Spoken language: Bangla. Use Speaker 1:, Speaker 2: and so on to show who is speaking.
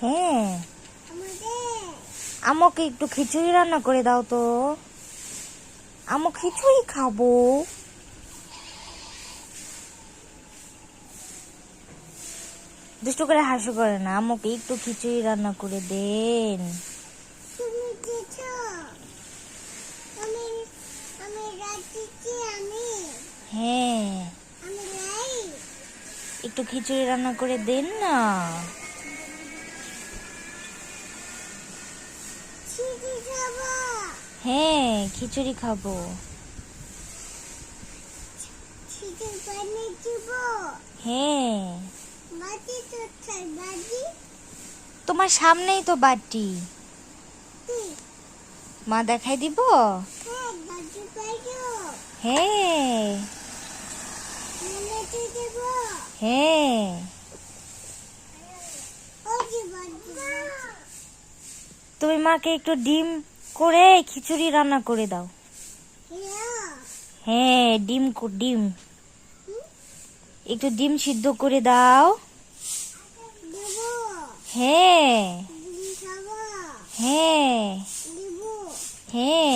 Speaker 1: হ্যাঁ আমাকে একটু খিচুড়ি রান্না করে দাও তো। আমু খিচুড়ি খাব। দুষ্টু করে হাসু করে না আমাকে একটু খিচুড়ি রান্না করে দেন। হ্যাঁ। একটু খিচুড়ি রান্না করে দেন না। হ্যাঁ খিচুড়ি খাব। হ্যাঁ। তোমার সামনেই তো বাটি। মা দেখাই দিব?
Speaker 2: হ্যাঁ।
Speaker 1: হ্যাঁ। তুমি মাকে একটু ডিম করে খিচুড়ি রান্না করে দাও। হ্যাঁ ডিম ডিম। একটু ডিম সিদ্ধ করে দাও। হ্যাঁ।
Speaker 2: হ্যাঁ।
Speaker 1: হ্যাঁ।